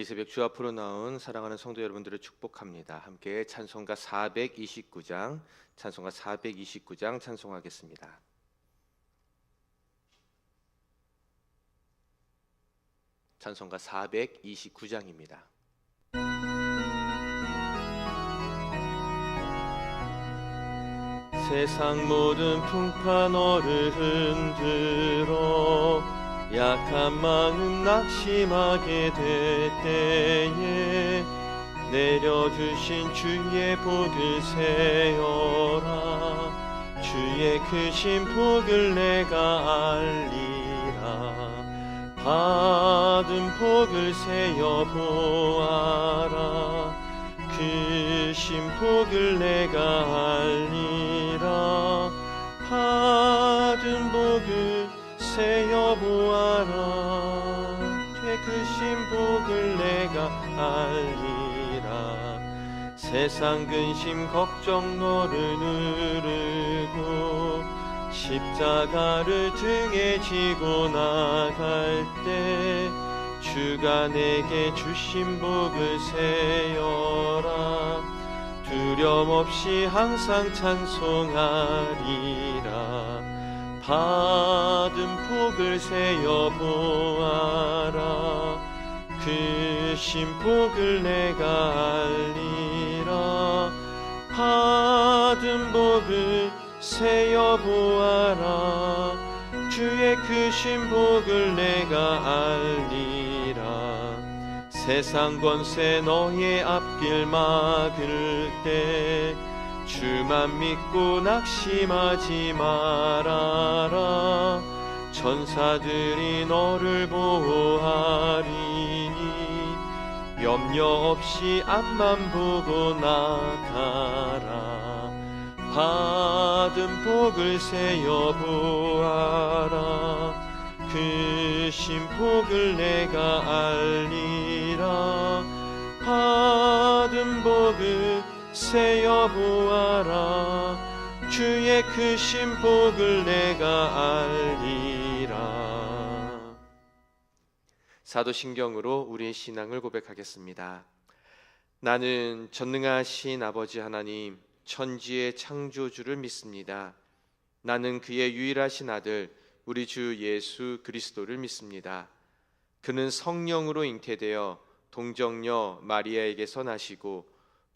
이 새벽 주 앞으로 나온 사랑하는 성도 여러분들을 축복합니다. 함께 찬송가 429장, 찬송가 429장 찬송하겠습니다. 찬송가 429장입니다. 세상 모든 풍파 너를 흔들어 약한 마음 낙심하게 될 때에 내려주신 주의 복을 세어라. 주의 크신 복을 내가 알리라. 받은 복을 세어 보아라. 크신 복을 내가 알리라. 받은 복을 세어 보아라. 죄 크신 복을 내가 알리라. 세상 근심 걱정 너를 누르고 십자가를 등에 지고 나갈 때 주가 내게 주신 복을 세어라. 두려움 없이 항상 찬송하리라 받은 복을 세어 보아라. 크신 복을 내가 알리라. 받은 복을 세어 보아라. 주의 크신 복을 내가 알리라. 세상 권세 너의 앞길 막을 때 주만 믿고 낙심하지 말아라. 천사들이 너를 보호하리니 염려 없이 앞만 보고 나가라. 받은 복을 세어 보아라. 크신 복을 내가 알리라. 받은 복을 세어 보아라. 주의 크신 복을 내가 알리라. 사도신경으로 우리의 신앙을 고백하겠습니다. 나는 전능하신 아버지 하나님 천지의 창조주를 믿습니다. 나는 그의 유일하신 아들 우리 주 예수 그리스도를 믿습니다. 그는 성령으로 잉태되어 동정녀 마리아에게서 나시고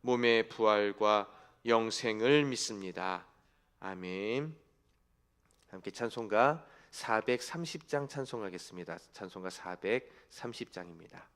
몸의 부활과 영생을 믿습니다. 아멘. 함께 찬송가 430장 찬송하겠습니다. 찬송가 430장입니다.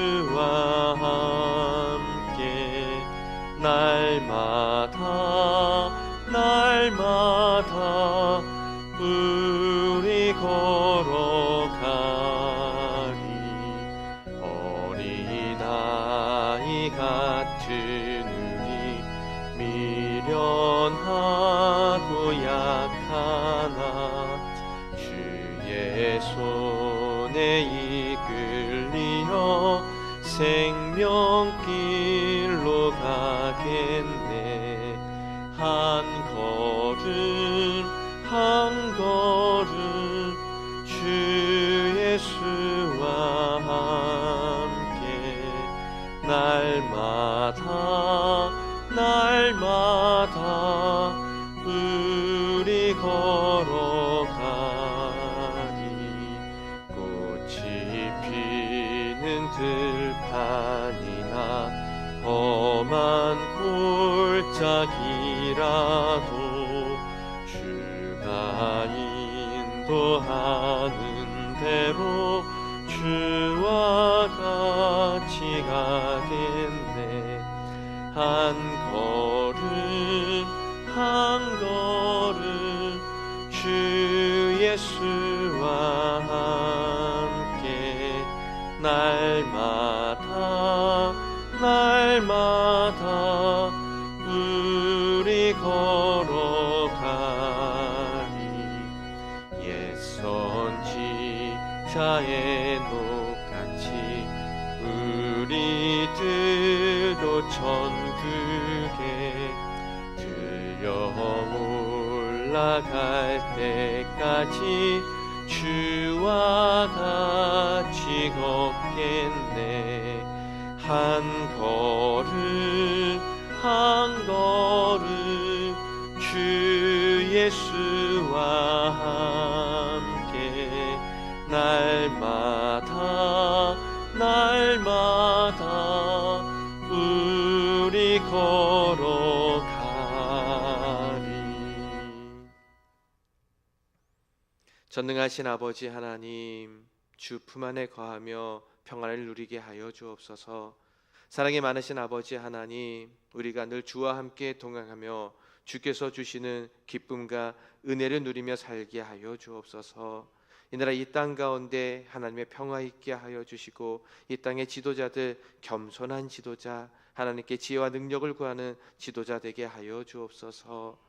생명 날마다 날마다 우리 걸어가리. 옛 선지자의 녹같이 우리들도 천국에 들려 올라갈 때까지 주와 같이 걷겠네. 한 걸음 한 걸음 주 예수와 함께 날마다 날마다 우리 걸 전능하신 아버지 하나님 주 품 안에 거하며 평안을 누리게 하여 주옵소서. 사랑이 많으신 아버지 하나님, 우리가 늘 주와 함께 동행하며 주께서 주시는 기쁨과 은혜를 누리며 살게 하여 주옵소서. 이 나라 이 땅 가운데 하나님의 평화 있게 하여 주시고 이 땅의 지도자들 겸손한 지도자 하나님께 지혜와 능력을 구하는 지도자 되게 하여 주옵소서.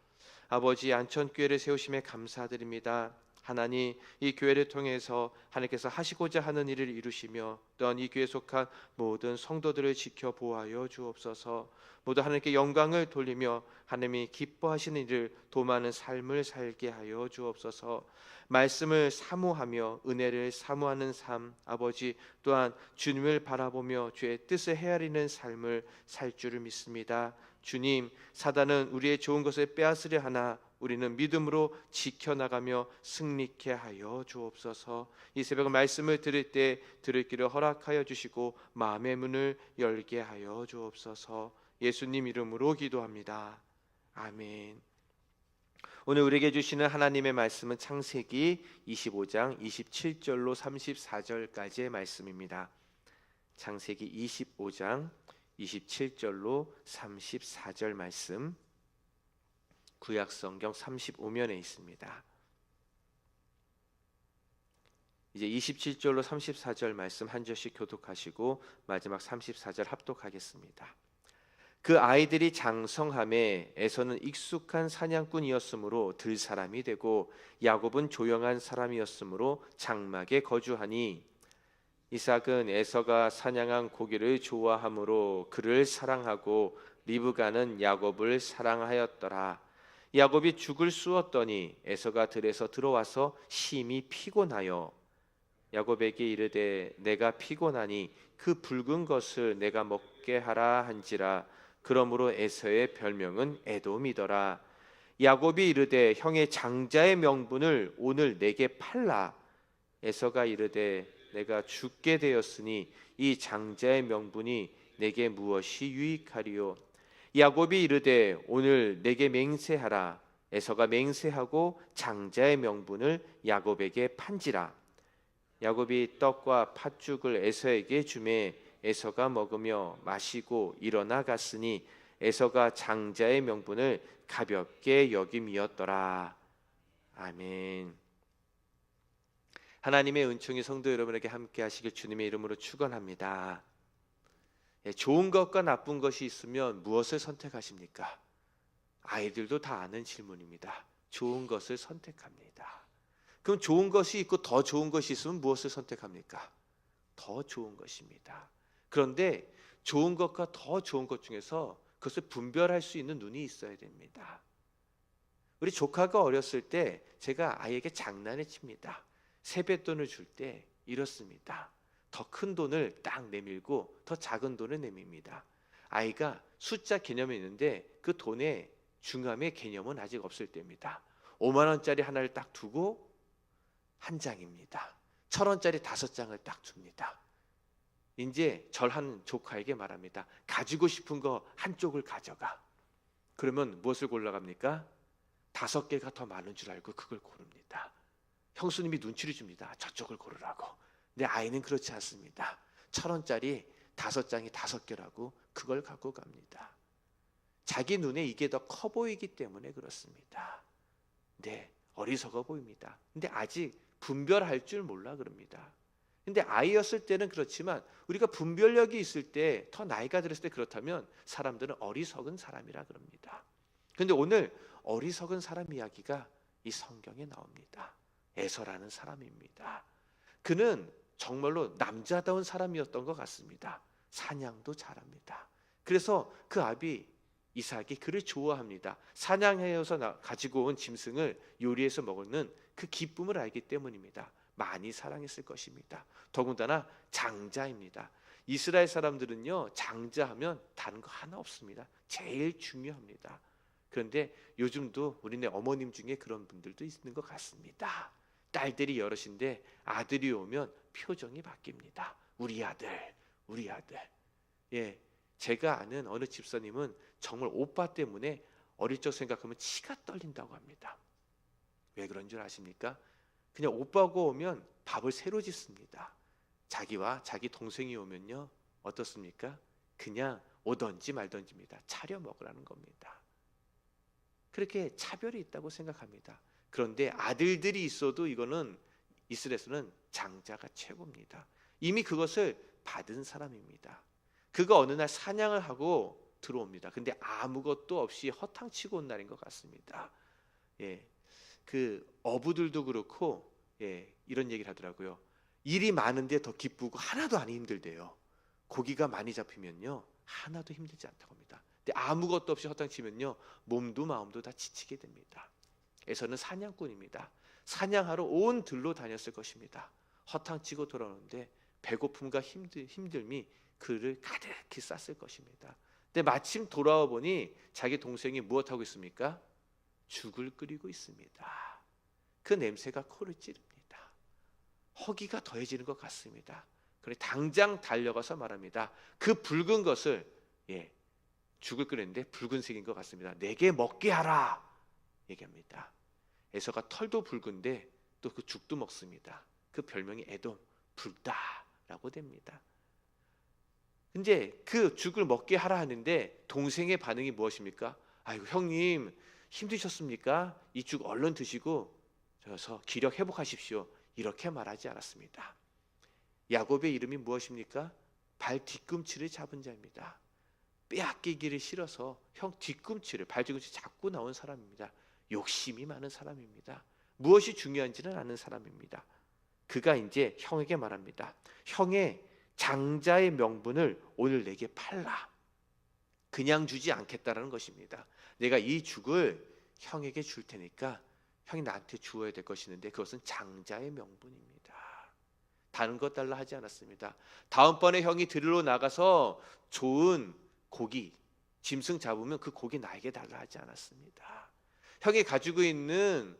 아버지 안천교회를 세우심에 감사드립니다. 하나님 이 교회를 통해서 하나님께서 하시고자 하는 일을 이루시며 또한 이 교회에 속한 모든 성도들을 지켜 보호하여 주옵소서. 모두 하나님께 영광을 돌리며 하나님이 기뻐하시는 일을 도마는 삶을 살게 하여 주옵소서. 말씀을 사모하며 은혜를 사모하는 삶 아버지 또한 주님을 바라보며 주의 뜻을 헤아리는 삶을 살 줄을 믿습니다. 주님 사단은 우리의 좋은 것을 빼앗으려 하나 우리는 믿음으로 지켜나가며 승리케 하여 주옵소서. 이 새벽 말씀을 들을 때 들을 길을 허락하여 주시고 마음의 문을 열게 하여 주옵소서. 예수님 이름으로 기도합니다. 아멘. 오늘 우리에게 주시는 하나님의 말씀은 창세기 25장 27절로 34절까지의 말씀입니다. 창세기 25장 27절로 34절 말씀 구약 성경 35면에 있습니다. 이제 27절로 34절 말씀 한 절씩 교독하시고 마지막 34절 합독하겠습니다. 그 아이들이 장성함에 에서는 익숙한 사냥꾼이었으므로 들 사람이 되고 야곱은 조용한 사람이었으므로 장막에 거주하니 이삭은 에서가 사냥한 고기를 좋아하므로 그를 사랑하고 리브가는 야곱을 사랑하였더라. 야곱이 죽을 쑤었더니 에서가 들에서 들어와서 심히 피곤하여 야곱에게 이르되 내가 피곤하니 그 붉은 것을 내가 먹게 하라 한지라. 그러므로 에서의 별명은 에돔이더라. 야곱이 이르되 형의 장자의 명분을 오늘 내게 팔라. 에서가 이르되 내가 죽게 되었으니 이 장자의 명분이 내게 무엇이 유익하리요 야곱이 이르되 오늘 내게 맹세하라. 에서가 맹세하고 장자의 명분을 야곱에게 판지라. 야곱이 떡과 팥죽을 에서에게 주매 에서가 먹으며 마시고 일어나 갔으니 에서가 장자의 명분을 가볍게 여김이었더라. 아멘. 하나님의 은총이 성도 여러분에게 함께 하시길 주님의 이름으로 축원합니다. 예, 좋은 것과 나쁜 것이 있으면 무엇을 선택하십니까? 아이들도 다 아는 질문입니다. 좋은 것을 선택합니다. 그럼 좋은 것이 있고 더 좋은 것이 있으면 무엇을 선택합니까? 더 좋은 것입니다. 그런데 좋은 것과 더 좋은 것 중에서 그것을 분별할 수 있는 눈이 있어야 됩니다. 우리 조카가 어렸을 때 제가 아이에게 장난을 칩니다. 세뱃돈을 줄 때 이렇습니다. 더 큰 돈을 딱 내밀고 더 작은 돈을 내밉니다. 아이가 숫자 개념이 있는데 그 돈의 중함의 개념은 아직 없을 때입니다. 5만 원짜리 하나를 딱 두고 한 장입니다. 천 원짜리 다섯 장을 딱 줍니다. 이제 절한 조카에게 말합니다. 가지고 싶은 거 한쪽을 가져가. 그러면 무엇을 골라갑니까? 다섯 개가 더 많은 줄 알고 그걸 고릅니다. 형수님이 눈치를 줍니다. 저쪽을 고르라고. 근데 아이는 그렇지 않습니다. 천 원짜리 다섯 장이 다섯 개라고 그걸 갖고 갑니다. 자기 눈에 이게 더 커 보이기 때문에 그렇습니다. 네, 어리석어 보입니다. 근데 아직 분별할 줄 몰라 그럽니다. 근데 아이였을 때는 그렇지만 우리가 분별력이 있을 때 더 나이가 들었을 때 그렇다면 사람들은 어리석은 사람이라 그럽니다. 근데 오늘 어리석은 사람 이야기가 이 성경에 나옵니다. 에서라는 사람입니다. 그는 정말로 남자다운 사람이었던 것 같습니다. 사냥도 잘합니다. 그래서 그 아비 이삭이 그를 좋아합니다. 사냥해서 나- 가지고 온 짐승을 요리해서 먹는 그 기쁨을 알기 때문입니다. 많이 사랑했을 것입니다. 더군다나 장자입니다. 이스라엘 사람들은요 장자하면 다른 거 하나 없습니다. 제일 중요합니다. 그런데 요즘도 우리네 어머님 중에 그런 분들도 있는 것 같습니다. 딸들이 여럿인데 아들이 오면 표정이 바뀝니다. 우리 아들, 우리 아들. 예, 제가 아는 어느 집사님은 정말 오빠 때문에 어릴 적 생각하면 치가 떨린다고 합니다. 왜 그런 줄 아십니까? 그냥 오빠가 오면 밥을 새로 짓습니다. 자기와 자기 동생이 오면요 어떻습니까? 그냥 오던지 말던지입니다. 차려 먹으라는 겁니다. 그렇게 차별이 있다고 생각합니다. 그런데 아들들이 있어도 이거는 이스라엘에서는 장자가 최고입니다. 이미 그것을 받은 사람입니다. 그가 어느 날 사냥을 하고 들어옵니다. 근데 아무것도 없이 허탕치고 온 날인 것 같습니다. 예, 그 어부들도 그렇고 예, 이런 얘기를 하더라고요. 일이 많은데 더 기쁘고 하나도 안 힘들대요. 고기가 많이 잡히면요 하나도 힘들지 않다고 합니다. 근데 아무것도 없이 허탕치면요 몸도 마음도 다 지치게 됩니다. 에서는 사냥꾼입니다. 사냥하러 온 들로 다녔을 것입니다. 허탕치고 돌아오는데 배고픔과 힘들, 힘듦이 그를 가득히 쌌을 것입니다. 근데 마침 돌아와 보니 자기 동생이 무엇하고 있습니까? 죽을 끓이고 있습니다. 그 냄새가 코를 찌릅니다. 허기가 더해지는 것 같습니다. 그래 당장 달려가서 말합니다. 그 붉은 것을 예, 죽을 끓였는데 붉은색인 것 같습니다. 내게 먹게 하라 얘기합니다. 에서가 털도 붉은데 또 그 죽도 먹습니다. 그 별명이 에돔 붉다라고 됩니다. 이제 그 죽을 먹게 하라 하는데 동생의 반응이 무엇입니까? 아이고 형님 힘드셨습니까? 이 죽 얼른 드시고 저서 기력 회복하십시오. 이렇게 말하지 않았습니다. 야곱의 이름이 무엇입니까? 발 뒤꿈치를 잡은 자입니다. 빼앗기기를 싫어서 형 뒤꿈치를 발 뒤꿈치 잡고 나온 사람입니다. 욕심이 많은 사람입니다. 무엇이 중요한지는 아는 사람입니다. 그가 이제 형에게 말합니다. 형의 장자의 명분을 오늘 내게 팔라. 그냥 주지 않겠다라는 것입니다. 내가 이 죽을 형에게 줄 테니까 형이 나한테 주어야 될 것이는데 그것은 장자의 명분입니다. 다른 것 달라 하지 않았습니다. 다음번에 형이 들으러 나가서 좋은 고기, 짐승 잡으면 그 고기 나에게 달라 하지 않았습니다. 형이 가지고 있는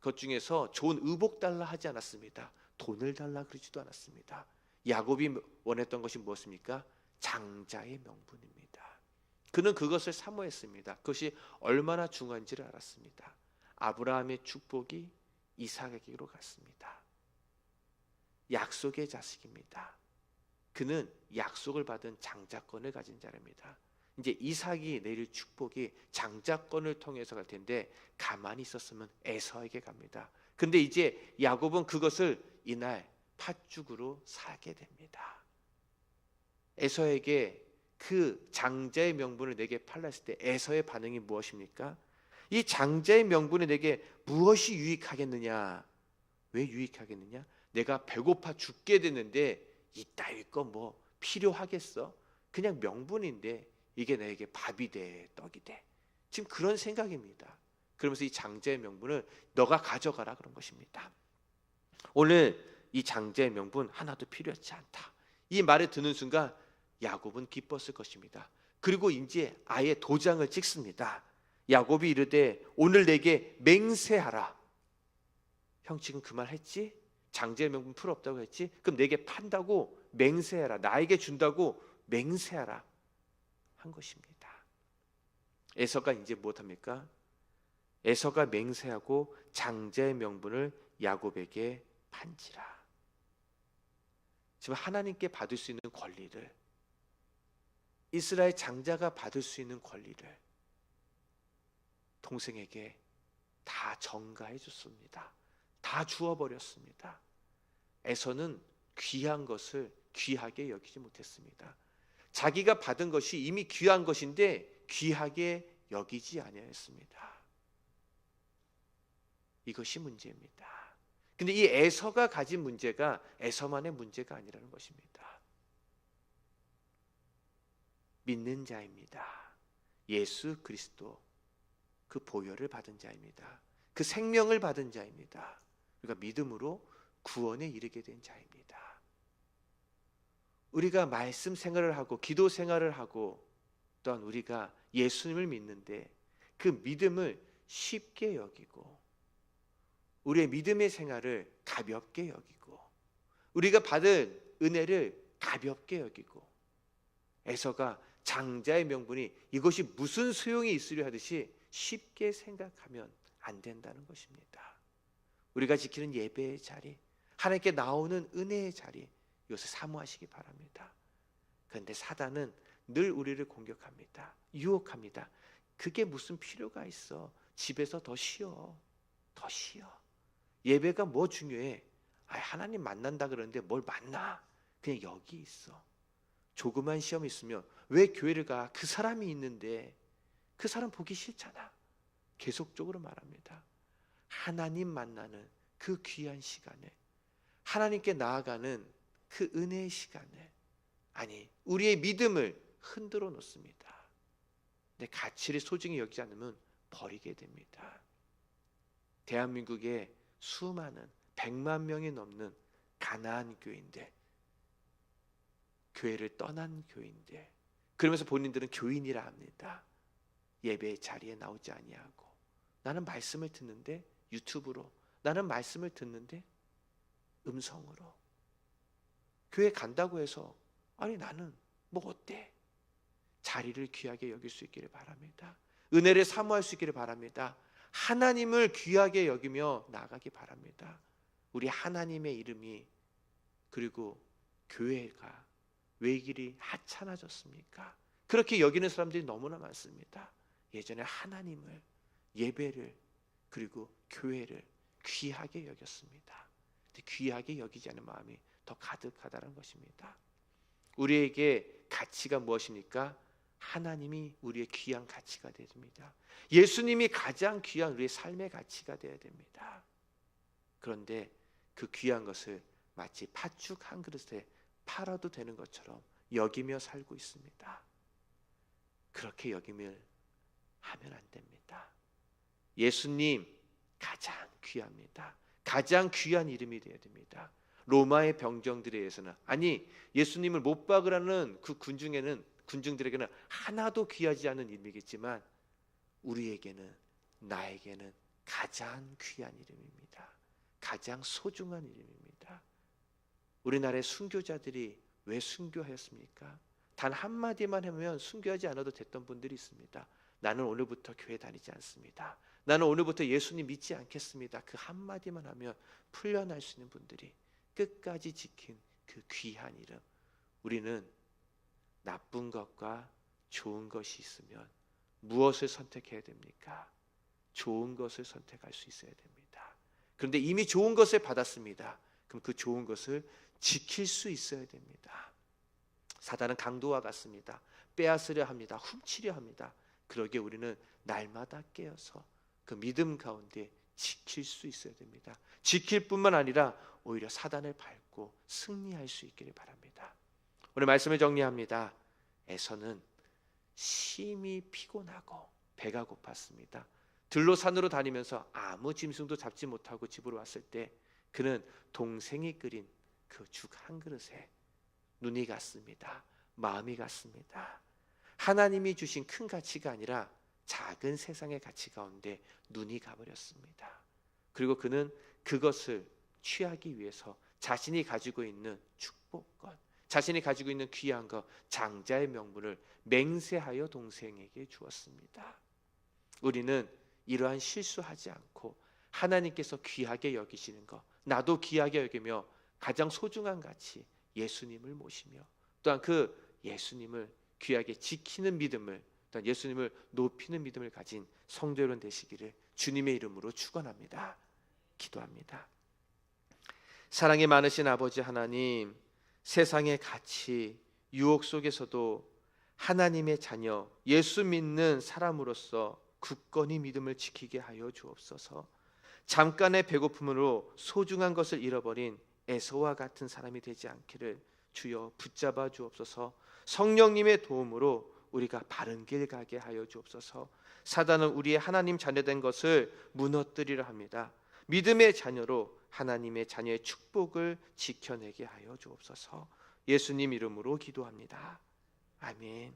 것 중에서 좋은 의복 달라 하지 않았습니다. 돈을 달라 그러지도 않았습니다. 야곱이 원했던 것이 무엇입니까? 장자의 명분입니다. 그는 그것을 사모했습니다. 그것이 얼마나 중요한지를 알았습니다. 아브라함의 축복이 이삭에게로 갔습니다. 약속의 자식입니다. 그는 약속을 받은 장자권을 가진 자입니다. 이제 이삭이 내릴 축복이 장자권을 통해서 갈 텐데 가만히 있었으면 에서에게 갑니다. 근데 이제 야곱은 그것을 이날 팥죽으로 사게 됩니다. 에서에게 그 장자의 명분을 내게 팔랐을 때 에서의 반응이 무엇입니까? 이 장자의 명분이 내게 무엇이 유익하겠느냐? 왜 유익하겠느냐? 내가 배고파 죽게 됐는데 이따위 거 뭐 필요하겠어? 그냥 명분인데 이게 나에게 밥이 돼, 떡이 돼. 지금 그런 생각입니다. 그러면서 이 장자의 명분을 너가 가져가라 그런 것입니다. 오늘 이 장자의 명분 하나도 필요하지 않다. 이 말을 듣는 순간 야곱은 기뻤을 것입니다. 그리고 이제 아예 도장을 찍습니다. 야곱이 이르되 오늘 내게 맹세하라. 형 지금 그 말 했지? 장자의 명분 풀 없다고 했지? 그럼 내게 판다고 맹세하라. 나에게 준다고 맹세하라 한 것입니다. 에서가 이제 무엇합니까? 에서가 맹세하고 장자의 명분을 야곱에게 판지라. 지금 하나님께 받을 수 있는 권리를 이스라엘 장자가 받을 수 있는 권리를 동생에게 다 전가해 줬습니다. 다 주어 버렸습니다. 에서는 귀한 것을 귀하게 여기지 못했습니다. 자기가 받은 것이 이미 귀한 것인데 귀하게 여기지 아니하였습니다. 이것이 문제입니다. 근데 이 에서가 가진 문제가 에서만의 문제가 아니라는 것입니다. 믿는 자입니다. 예수 그리스도 그 보혈을 받은 자입니다. 그 생명을 받은 자입니다. 우리가 믿음으로 구원에 이르게 된 자입니다. 우리가 말씀 생활을 하고 기도 생활을 하고 또한 우리가 예수님을 믿는데 그 믿음을 쉽게 여기고 우리의 믿음의 생활을 가볍게 여기고 우리가 받은 은혜를 가볍게 여기고 에서가 장자의 명분이 이것이 무슨 소용이 있으려 하듯이 쉽게 생각하면 안 된다는 것입니다. 우리가 지키는 예배의 자리, 하나님께 나오는 은혜의 자리 이것을 사모하시기 바랍니다. 그런데 사단은 늘 우리를 공격합니다. 유혹합니다. 그게 무슨 필요가 있어? 집에서 더 쉬어. 더 쉬어. 예배가 뭐 중요해? 아, 하나님 만난다 그러는데 뭘 만나? 그냥 여기 있어. 조그만 시험 있으면 왜 교회를 가? 그 사람이 있는데 그 사람 보기 싫잖아. 계속적으로 말합니다. 하나님 만나는 그 귀한 시간에 하나님께 나아가는 그 은혜의 시간에 아니 우리의 믿음을 흔들어 놓습니다. 내 가치를 소중히 여기지 않으면 버리게 됩니다. 대한민국에 수많은 100만 명이 넘는 가나안 교인들 교회를 떠난 교인들 그러면서 본인들은 교인이라 합니다. 예배 자리에 나오지 아니하고 나는 말씀을 듣는데 유튜브로 나는 말씀을 듣는데 음성으로 교회 간다고 해서 아니 나는 뭐 어때? 자리를 귀하게 여길 수 있기를 바랍니다. 은혜를 사모할 수 있기를 바랍니다. 하나님을 귀하게 여기며 나가기 바랍니다. 우리 하나님의 이름이 그리고 교회가 왜이 길이 하찮아졌습니까? 그렇게 여기는 사람들이 너무나 많습니다. 예전에 하나님을 예배를 그리고 교회를 귀하게 여겼습니다. 귀하게 여기지 않은 마음이 더 가득하다는 것입니다. 우리에게 가치가 무엇입니까? 하나님이 우리의 귀한 가치가 됩니다. 예수님이 가장 귀한 우리의 삶의 가치가 되어야 됩니다. 그런데 그 귀한 것을 마치 팥죽 한 그릇에 팔아도 되는 것처럼 여기며 살고 있습니다. 그렇게 여김을 하면 안 됩니다. 예수님 가장 귀합니다. 가장 귀한 이름이 되어야 됩니다. 로마의 병정들에 의해서는 아니 예수님을 못 박으라는 그 군중에는 군중들에게는 하나도 귀하지 않은 이름이겠지만 우리에게는 나에게는 가장 귀한 이름입니다. 가장 소중한 이름입니다. 우리나라의 순교자들이 왜 순교하였습니까? 단 한마디만 하면 순교하지 않아도 됐던 분들이 있습니다. 나는 오늘부터 교회 다니지 않습니다. 나는 오늘부터 예수님 믿지 않겠습니다. 그 한마디만 하면 풀려날 수 있는 분들이 끝까지 지킨 그 귀한 이름. 우리는 나쁜 것과 좋은 것이 있으면 무엇을 선택해야 됩니까? 좋은 것을 선택할 수 있어야 됩니다. 그런데 이미 좋은 것을 받았습니다. 그럼 그 좋은 것을 지킬 수 있어야 됩니다. 사단은 강도와 같습니다. 빼앗으려 합니다. 훔치려 합니다. 그러기에 우리는 날마다 깨어서 그 믿음 가운데 지킬 수 있어야 됩니다. 지킬 뿐만 아니라 오히려 사단을 밟고 승리할 수 있기를 바랍니다. 오늘 말씀을 정리합니다. 에서는 심히 피곤하고 배가 고팠습니다. 들로 산으로 다니면서 아무 짐승도 잡지 못하고 집으로 왔을 때 그는 동생이 끓인 그 죽 한 그릇에 눈이 갔습니다. 마음이 갔습니다. 하나님이 주신 큰 가치가 아니라 작은 세상의 가치 가운데 눈이 가버렸습니다. 그리고 그는 그것을 취하기 위해서 자신이 가지고 있는 축복권, 자신이 가지고 있는 귀한 것 장자의 명분을 맹세하여 동생에게 주었습니다. 우리는 이러한 실수하지 않고 하나님께서 귀하게 여기시는 것 나도 귀하게 여기며 가장 소중한 가치 예수님을 모시며 또한 그 예수님을 귀하게 지키는 믿음을 또한 예수님을 높이는 믿음을 가진 성도 여러분 되시기를 주님의 이름으로 축원합니다. 기도합니다. 사랑이 많으신 아버지 하나님, 세상의 가치, 유혹 속에서도 하나님의 자녀, 예수 믿는 사람으로서 굳건히 믿음을 지키게 하여 주옵소서. 잠깐의 배고픔으로 소중한 것을 잃어버린 에서와 같은 사람이 되지 않기를 주여 붙잡아 주옵소서. 성령님의 도움으로 우리가 바른 길 가게 하여 주옵소서. 사단은 우리의 하나님 자녀된 것을 무너뜨리려 합니다. 믿음의 자녀로 하나님의 자녀의 축복을 지켜내게 하여 주옵소서. 예수님 이름으로 기도합니다. 아멘.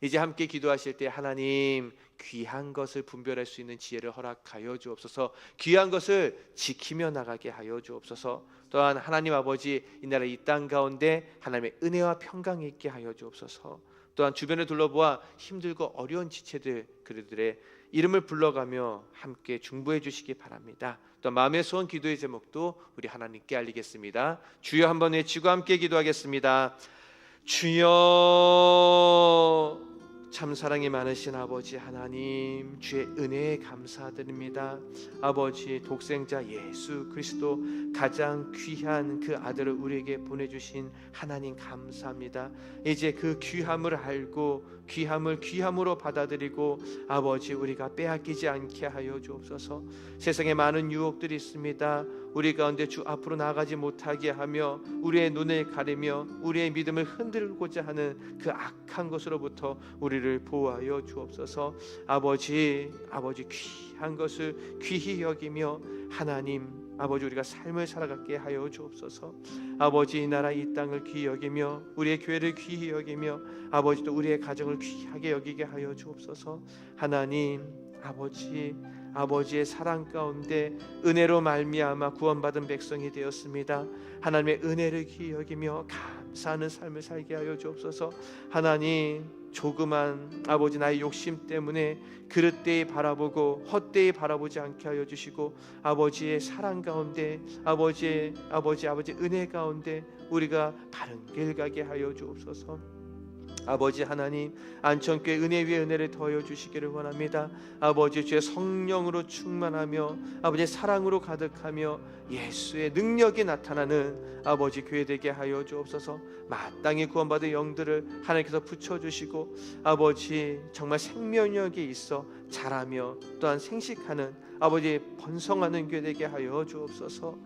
이제 함께 기도하실 때 하나님 귀한 것을 분별할 수 있는 지혜를 허락하여 주옵소서. 귀한 것을 지키며 나가게 하여 주옵소서. 또한 하나님 아버지 이 나라 이 땅 가운데 하나님의 은혜와 평강이 있게 하여 주옵소서. 또한 주변을 둘러보아 힘들고 어려운 지체들 그들의 이름을 불러가며 함께 중보해 주시기 바랍니다. 또 마음의 소원 기도의 제목도 우리 하나님께 알리겠습니다. 주여 한번 외치고 함께 기도하겠습니다. 주여 참 사랑이 많으신 아버지 하나님 주의 은혜에 감사드립니다. 아버지 독생자 예수 그리스도 가장 귀한 그 아들을 우리에게 보내 주신 하나님 감사합니다. 이제 그 귀함을 알고 귀함을 귀함으로 받아들이고 아버지 우리가 빼앗기지 않게 하여 주옵소서. 세상에 많은 유혹들이 있습니다. 우리 가운데 주 앞으로 나가지 못하게 하며 우리의 눈을 가리며 우리의 믿음을 흔들고자 하는 그 악한 것으로부터 우리를 보호하여 주옵소서. 아버지, 아버지 귀한 것을 귀히 여기며 하나님 아버지 우리가 삶을 살아가게 하여 주옵소서. 아버지 이 나라 이 땅을 귀히 여기며 우리의 교회를 귀히 여기며 아버지도 우리의 가정을 귀하게 여기게 하여 주옵소서. 하나님 아버지 아버지의 사랑 가운데 은혜로 말미암아 구원받은 백성이 되었습니다. 하나님의 은혜를 귀히 여기며 감사하는 삶을 살게 하여 주옵소서. 하나님 조그만 아버지 나의 욕심 때문에 그릇되이 바라보고 헛되이 바라보지 않게 하여 주시고 아버지의 사랑 가운데 아버지의 아버지 아버지 은혜 가운데 우리가 바른 길 가게 하여 주옵소서. 아버지 하나님 안천교회 은혜 위에 은혜를 더하여 주시기를 원합니다. 아버지 주의 성령으로 충만하며 아버지 사랑으로 가득하며 예수의 능력이 나타나는 아버지 교회 되게 하여 주옵소서. 마땅히 구원받은 영들을 하나님께서 붙여 주시고 아버지 정말 생명력이 있어 자라며 또한 생식하는 아버지 번성하는 교회 되게 하여 주옵소서.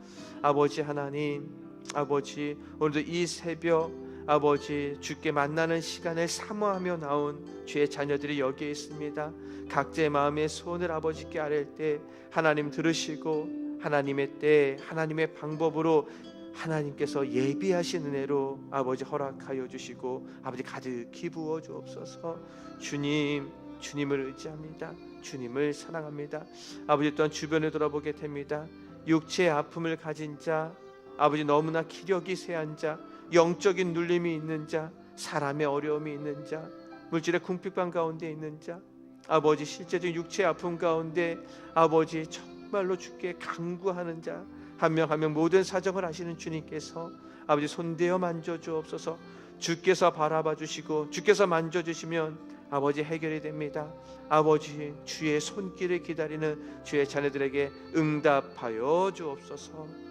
아버지 하나님 아버지 오늘도 이 새벽 아버지 주께 만나는 시간을 사모하며 나온 주의 자녀들이 여기에 있습니다. 각자의 마음의 소원을 아버지께 아랠 때 하나님 들으시고 하나님의 때 하나님의 방법으로 하나님께서 예비하신 은혜로 아버지 허락하여 주시고 아버지 가득히 부어 주옵소서. 주님 주님을 의지합니다. 주님을 사랑합니다. 아버지 또한 주변을 돌아보게 됩니다. 육체의 아픔을 가진 자 아버지 너무나 기력이 세한 자 영적인 눌림이 있는 자, 사람의 어려움이 있는 자, 물질의 궁핍감 가운데 있는 자, 아버지 실제적인 육체 아픔 가운데 아버지 정말로 주께 강구하는 자, 한 명 한 명 모든 사정을 아시는 주님께서 아버지 손대어 만져 주옵소서. 주께서 바라봐 주시고 주께서 만져 주시면 아버지 해결이 됩니다. 아버지 주의 손길을 기다리는 주의 자녀들에게 응답하여 주옵소서.